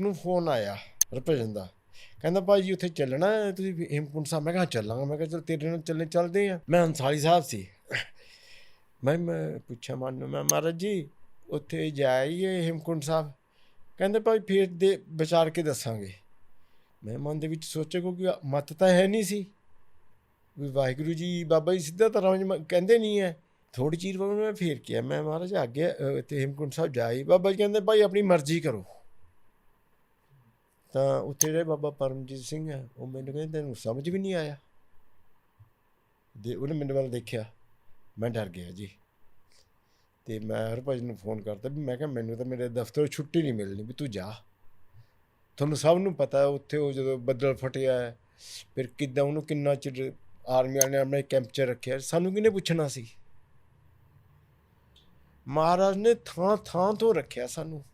ਨੂੰ ਫੋਨ ਆਇਆ ਰੁਪਿੰਦਰ ਦਾ। ਕਹਿੰਦਾ ਭਾਈ ਜੀ ਉੱਥੇ ਚੱਲਣਾ ਤੁਸੀਂ ਹੇਮਕੁੰਟ ਸਾਹਿਬ। ਮੈਂ ਕਿਹਾ ਚੱਲਾਂਗਾ। ਮੈਂ ਕਿਹਾ ਚਲ ਤੇਰੇ ਨਾਲ ਚੱਲੇ ਚੱਲਦੇ ਆ ਮੈਂ ਅੰਸਾਰੀ ਸਾਹਿਬ ਸੀ। ਮੈਂ ਮੈਂ ਪੁੱਛਿਆ ਮਨ ਨੂੰ ਮੈਂ ਮਹਾਰਾਜ ਜੀ ਉੱਥੇ ਜਾਈਏ ਹੇਮਕੁੰਟ ਸਾਹਿਬ? ਕਹਿੰਦੇ ਭਾਈ ਫੇਰ ਦੇ ਵਿਚਾਰ ਕੇ ਦੱਸਾਂਗੇ। ਮੈਂ ਮਨ ਦੇ ਵਿੱਚ ਸੋਚਿਆ ਕਿਉਂਕਿ ਮਤ ਤਾਂ ਹੈ ਨਹੀਂ ਸੀ। ਵੀ ਵਾਹਿਗੁਰੂ ਜੀ ਬਾਬਾ ਜੀ ਸਿੱਧਾ ਤਰ੍ਹਾਂ ਕਹਿੰਦੇ ਨਹੀਂ ਹੈ। ਥੋੜੀ ਚੀਰ ਬਾਅਦ ਮੈਂ ਫੇਰ ਕਿਹਾ ਮੈਂ ਮਹਾਰਾਜ ਅੱਗੇ ਅ, ਤੇ ਹੇਮਕੁੰਟ ਸਾਹਿਬ ਜਾਈ। ਬਾਬਾ ਜੀ ਕਹਿੰਦੇ ਭਾਈ ਆਪਣੀ ਮਰਜ਼ੀ ਕਰੋ। ਤਾਂ ਉੱਥੇ ਜਿਹੜੇ ਬਾਬਾ ਪਰਮਜੀਤ ਸਿੰਘ ਹੈ, ਉਹ ਮੈਨੂੰ ਕਹਿੰਦੇ, ਤੈਨੂੰ ਸਮਝ ਵੀ ਨਹੀਂ ਆਇਆ। ਦੇ ਉਹਨੇ ਮੈਨੂੰ ਵੱਲ ਦੇਖਿਆ। ਮੈਂ ਡਰ ਗਿਆ ਜੀ। ਤੇ ਮੈਂ ਹਰਭਜਨ ਨੂੰ ਫੋਨ ਕਰਤਾ ਵੀ ਮੈਂ ਕਿਹਾ, ਮੈਨੂੰ ਤਾਂ ਮੇਰੇ ਦਫ਼ਤਰੋਂ ਛੁੱਟੀ ਨਹੀਂ ਮਿਲਣੀ, ਵੀ ਤੂੰ ਜਾ। ਤੁਹਾਨੂੰ ਸਭ ਨੂੰ ਪਤਾ ਉੱਥੇ ਉਹ ਜਦੋਂ ਬੱਦਲ ਫਟਿਆ ਫਿਰ ਕਿੱਦਾਂ ਉਹਨੂੰ ਕਿੰਨਾ ਚਿਰ ਆਰਮੀ ਵਾਲਿਆਂ ਨੇ ਆਪਣੇ ਕੈਂਪ 'ਚ ਰੱਖਿਆ। ਸਾਨੂੰ ਕਿਹਨੇ ਪੁੱਛਣਾ ਸੀ? ਮਹਾਰਾਜ ਨੇ ਥਾਂ ਥਾਂ ਤੋਂ ਰੱਖਿਆ ਸਾਨੂੰ।